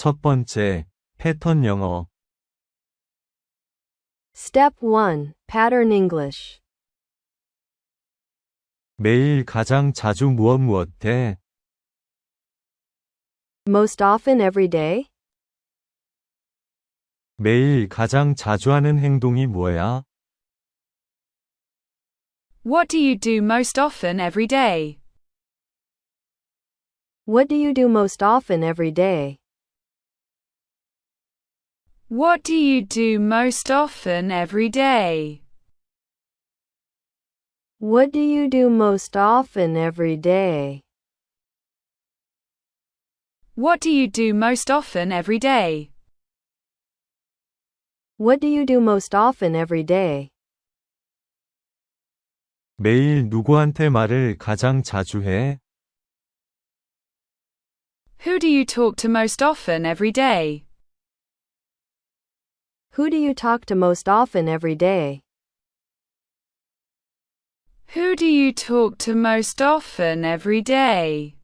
첫 번째, 패턴 영어. Step 1 Pattern English. 매일 가장 자주 무엇 무엇 해? Most often every day? 매일 가장 자주 하는 행동이 뭐야? What do you do most often every day? What do you do most often every day? What do you do most often every day? What do you do most often every day? What do you do most often every day? What do you do most often every day? 매일 누구한테 말을 가장 자주 해? Who do you talk to most often every day? Who do you talk to most often every day? Who do you talk to most often every day?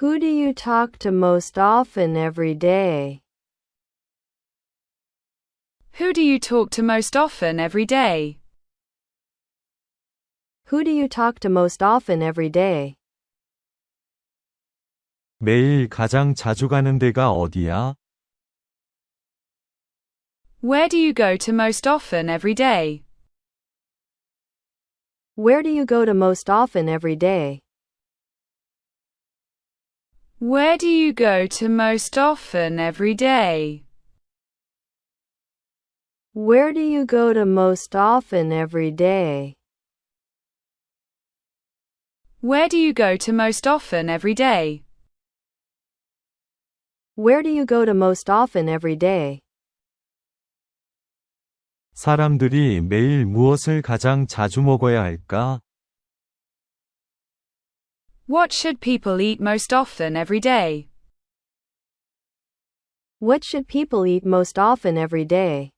Who do you talk to most often every day? Who do you talk to most often every day? Who do you talk to most often every day? 매일 가장 자주 가는 데가 어디야? Where do you go to most often every day? Where do you go to most often every day? Where do you go to most often every day? Where do you go to most often every day? Where do you go to most often every day? Where do you go to most often every day? 사람들이 매일 무엇을 가장 자주 먹어야 할까? What should people eat most often every day? What should people eat most often every day?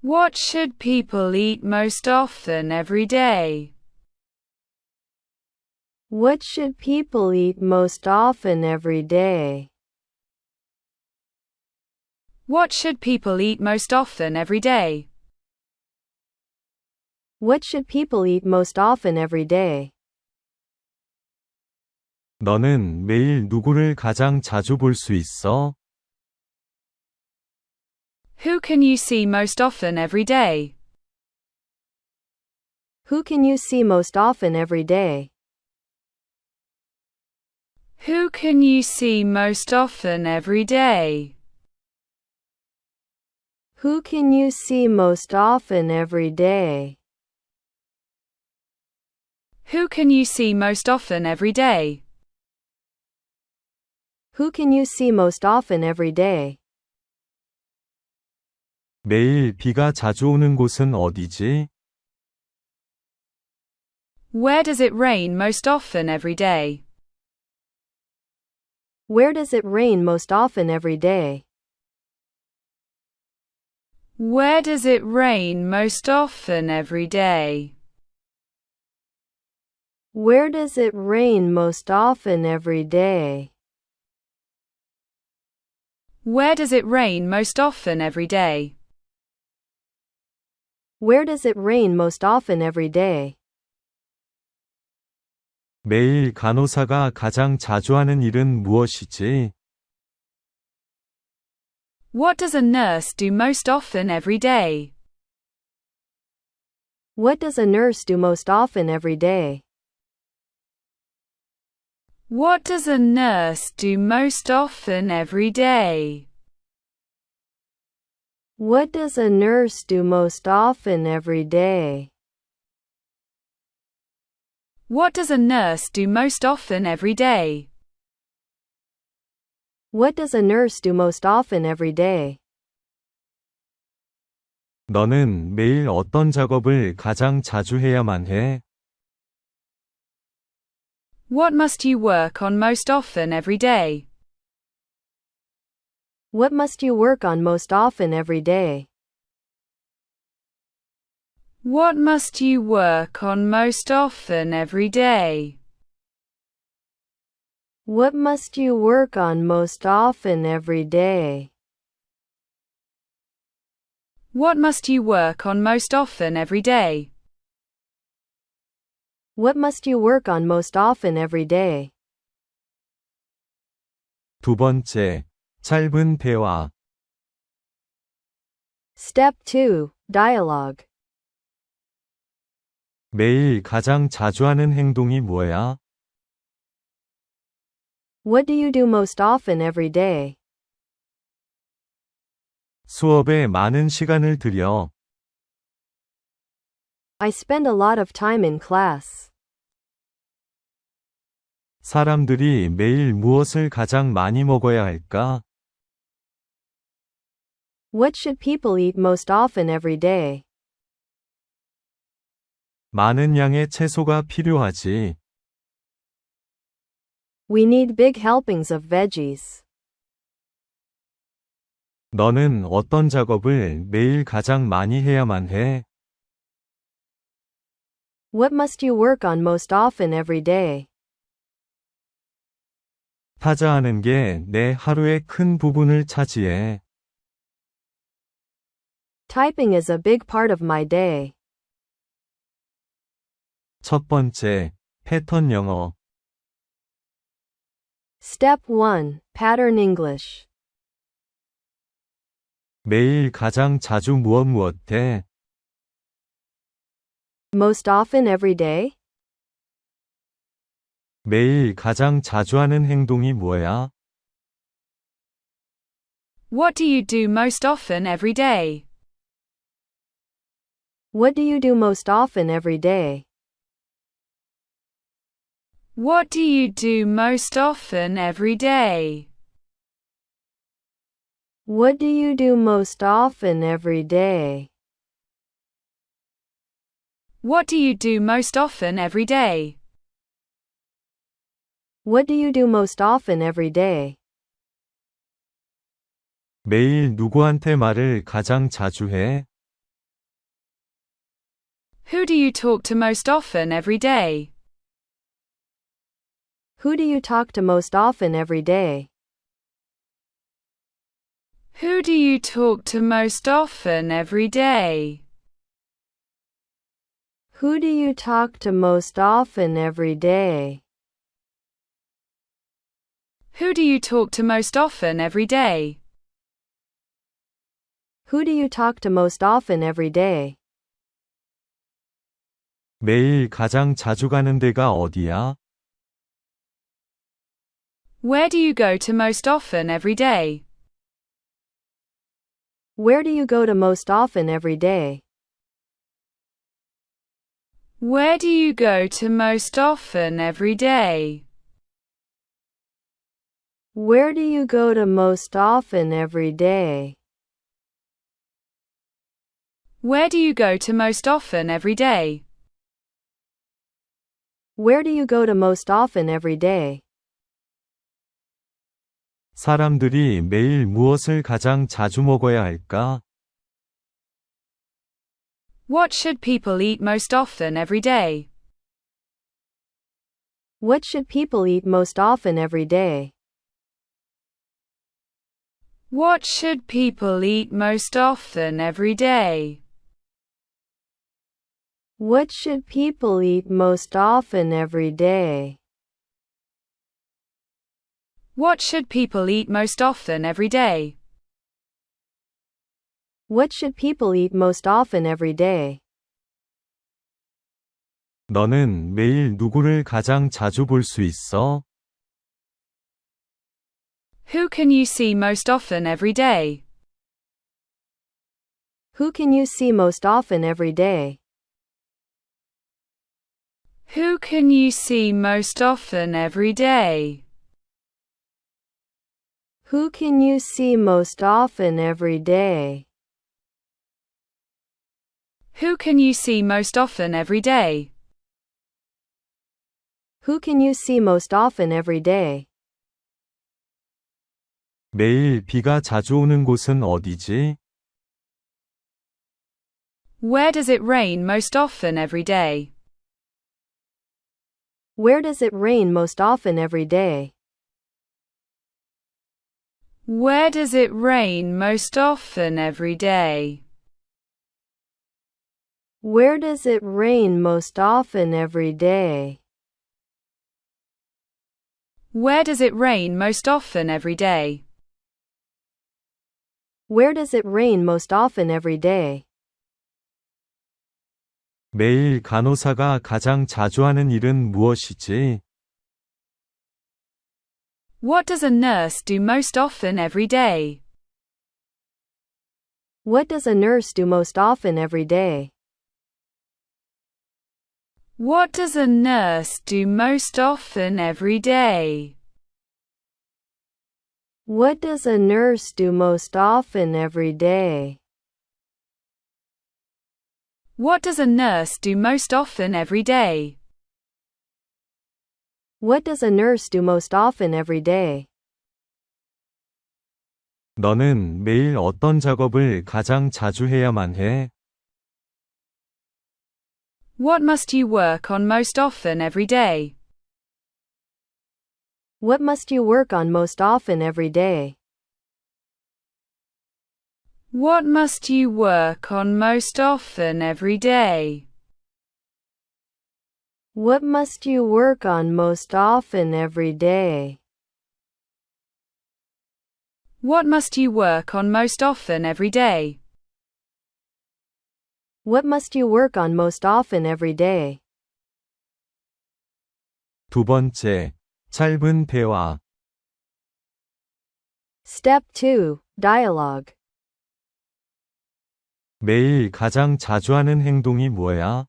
What should people eat most often every day? What should people eat most often every day? What should people eat most often every day? What should people eat most often every day? 너는 매일 누구를 가장 자주 볼 수 있어? Who can you see most often every day? Who can you see most often every day? Who can you see most often every day? Who can you see most often every day? Who can you see most often every day? Who can you see most often every day? 매일 비가 자주 오는 곳은 어디지? Where does it rain most often every day? Where does it rain most often every day? Where does it rain most often every day? Where does it rain most often every day? Where does it rain most often every day? Where does it rain most often every day? 매일 간호사가 가장 자주 하는 일은 무엇이지? What does a nurse do most often every day? What does a nurse do most often every day? What does a nurse do most often every day? What does a nurse do most often every day? What does a nurse do most often every day? What does a nurse do most often every day? 너는 매일 어떤 작업을 가장 자주 해야만 해? What must you work on most often every day? What must you work on most often every day? What must you work on most often every day? What must you work on most often every day? What must you work on most often every day? What must you work on most often every day? 두 번째, 짧은 대화. Step 2. Dialogue. 매일 가장 자주 하는 행동이 뭐야? What do you do most often every day? 수업에 많은 시간을 들여. I spend a lot of time in class. 사람들이 매일 무엇을 가장 많이 먹어야 할까? What should people eat most often every day? 많은 양의 채소가 필요하지. We need big helpings of veggies. 너는 어떤 작업을 매일 가장 많이 해야만 해? What must you work on most often every day? 타자하는 게 내 하루의 큰 부분을 차지해. Typing is a big part of my day. 첫 번째, 패턴 영어. Step 1. Pattern English. 매일 가장 자주 무엇 무엇 해? Most often every day? 매일 가장 자주 하는 행동이 뭐야? What do you do most often every day? What do you do most often every day? What do you do most often every day? What do you do most often every day? What do you do most often every day? What do you do most often every day? 매일 누구한테 말을 가장 자주 해? Who do you talk to most often every day? Who do you talk to most often every day? Who do you talk to most often every day? Who do you talk to most often every day? Who do you talk to most often every day? Who do you talk to most often every day? 매일 가장 자주 가는 데가 어디야? Where do you go to most often every day? Where do you go to most often every day? Where do you go to most often every day? Where do you go to most often every day? Where do you go to most often every day? Where do you go to most often every day? 사람들이 매일 무엇을 가장 자주 먹어야 할까? What should people eat most often every day? What should people eat most often every day? What should people eat most often every day? What should people eat most often every day? What should people eat most often every day? What should people eat most often every day? 너는 매일 누구를 가장 자주 볼 수 있어? Who can you see most often every day? Who can you see most often every day? Who can you see most often every day? Who can you see most often every day? Who can you see most often every day? Who can you see most often every day? 매일 비가 자주 오는 곳은 어디지? Where does it rain most often every day? Where does it rain most often every day? Where does it rain most often every day? Where does it rain most often every day? Where does it rain most often every day? Where does it rain most often every day? 매일 간호사가 가장 자주 하는 일은 무엇이지? What does a nurse do most often every day? What does a nurse do most often every day? What does a nurse do most often every day? What does a nurse do most often every day? What does a nurse do most often every day? What does a nurse do most often every day? 너는 매일 어떤 작업을 가장 자주 해야만 해? What must you work on most often every day? What must you work on most often every day? What must you work on most often every day? What must you work on most often every day? What must you work on most often every day? What must you work on most often every day? 두 번째, 짧은 대화. Step 2 Dialogue. 매일 가장 자주 하는 행동이 뭐야?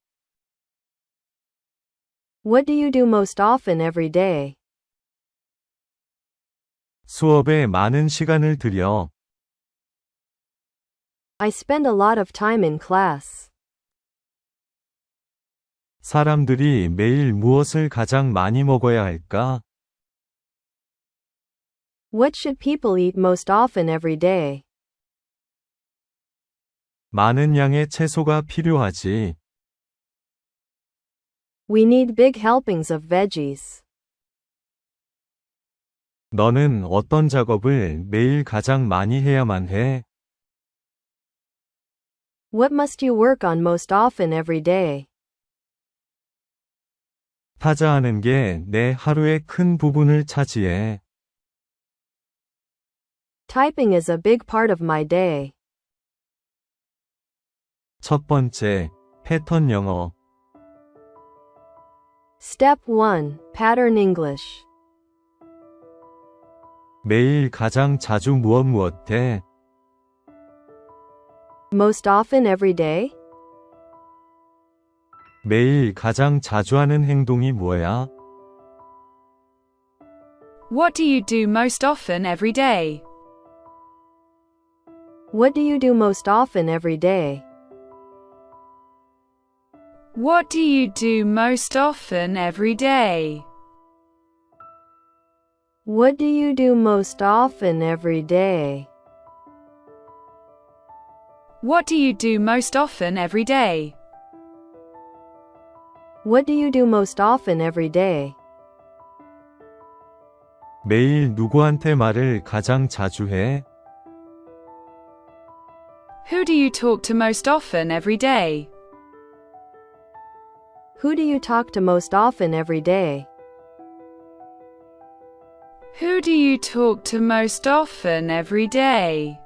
What do you do most often every day? 수업에 많은 시간을 들여. I spend a lot of time in class. 사람들이 매일 무엇을 가장 많이 먹어야 할까? What should people eat most often every day? 많은 양의 채소가 필요하지. We need big helpings of veggies. 너는 어떤 작업을 매일 가장 많이 해야만 해? What must you work on most often every day? 타자하는 게 내 하루의 큰 부분을 차지해. Typing is a big part of my day. 첫 번째, 패턴 영어. Step 1 Pattern English. 매일 가장 자주 무엇 무엇 해? Most often every day? 매일 가장 자주 하는 행동이 뭐야? What do you do most often every day? What do you do most often every day? What do you do most often every day? What do you do most often every day? What do you do most often every day? What do you do most often every day? 매일 누구한테 말을 가장 자주 해? Who do you talk to most often every day? Who do you talk to most often every day? Who do you talk to most often every day?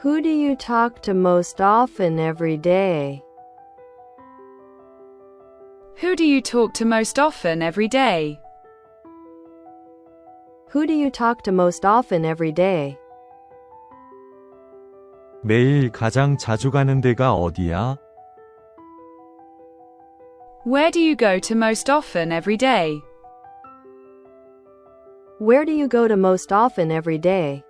Who do you talk to most often every day? Who do you talk to most often every day? Who do you talk to most often every day? 매일 가장 자주 가는 데가 어디야? Where do you go to most often every day? Where do you go to most often every day?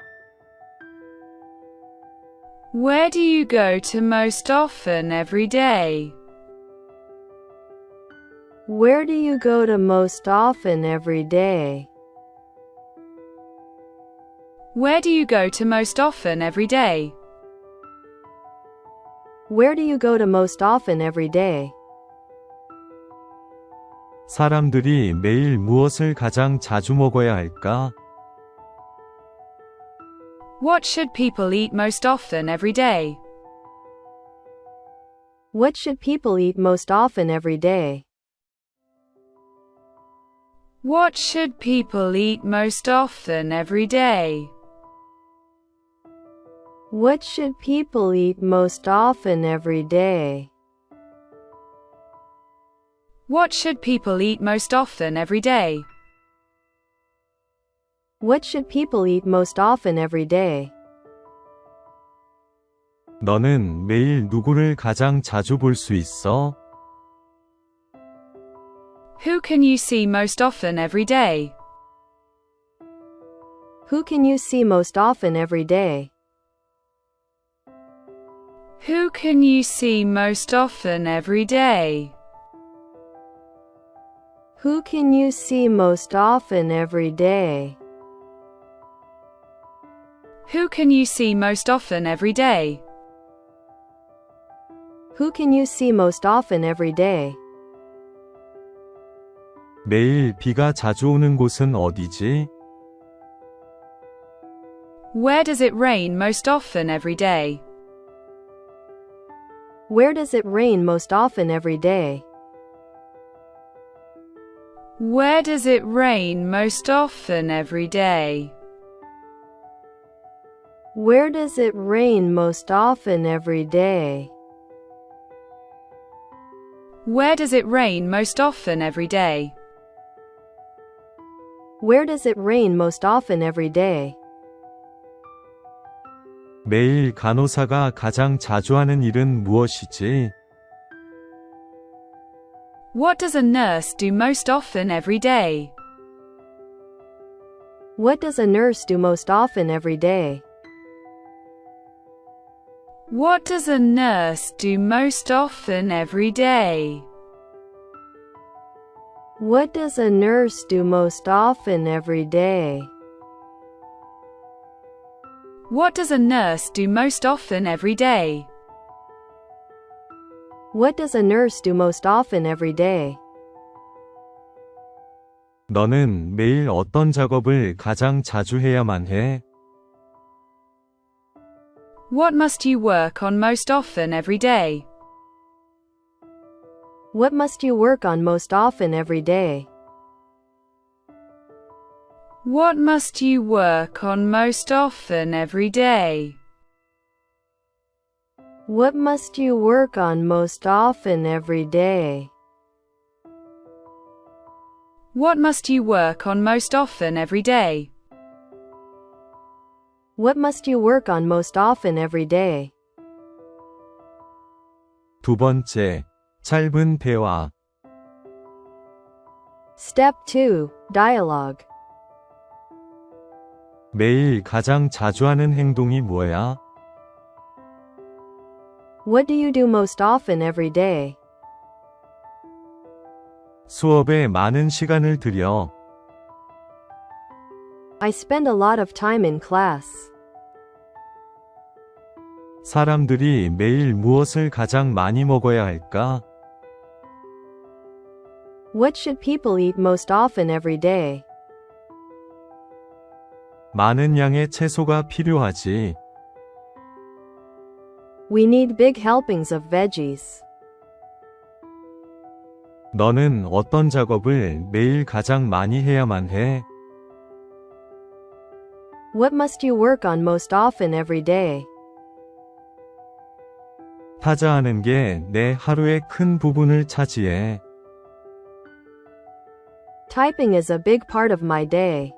Where do you go to most often every day? Where do you go to most often every day? Where do you go to most often every day? Where do you go to most often every day? 사람들이 매일 무엇을 가장 자주 먹어야 할까? What should people eat most often every day? What should people eat most often every day? What should people eat most often every day? What should people eat most often every day? What should people eat most often every day? What should people eat most often every day? 너는 매일 누구를 가장 자주 볼 수 있어? Who can you see most often every day? Who can you see most often every day? Who can you see most often every day? Who can you see most often every day? Who can you see most often every day? Who can you see most often every day? 매일 비가 자주 오는 곳은 어디지? Where does it rain most often every day? Where does it rain most often every day? Where does it rain most often every day? Where does it rain most often every day? Where does it rain most often every day? Where does it rain most often every day? 매일 간호사가 가장 자주 하는 일은 무엇이지? What does a nurse do most often every day? What does a nurse do most often every day? What does a nurse do most often every day? What does a nurse do most often every day? What does a nurse do most often every day? What does a nurse do most often every day? 너는 매일 어떤 작업을 가장 자주 해야만 해? What must you work on most often every day? What must you work on most often every day? What must you work on most often every day? What must you work on most often every day? What must you work on most often every day? What must you work on most often every day? 두 번째, 짧은 대화. Step 2 Dialogue. 매일 가장 자주 하는 행동이 뭐야? What do you do most often every day? 수업에 많은 시간을 들여. I spend a lot of time in class. 사람들이 매일 무엇을 가장 많이 먹어야 할까? What should people eat most often every day? 많은 양의 채소가 필요하지. We need big helpings of veggies. 너는 어떤 작업을 매일 가장 많이 해야만 해? What must you work on most often every day? 타자하는 게 내 하루의 큰 부분을 차지해. Typing is a big part of my day.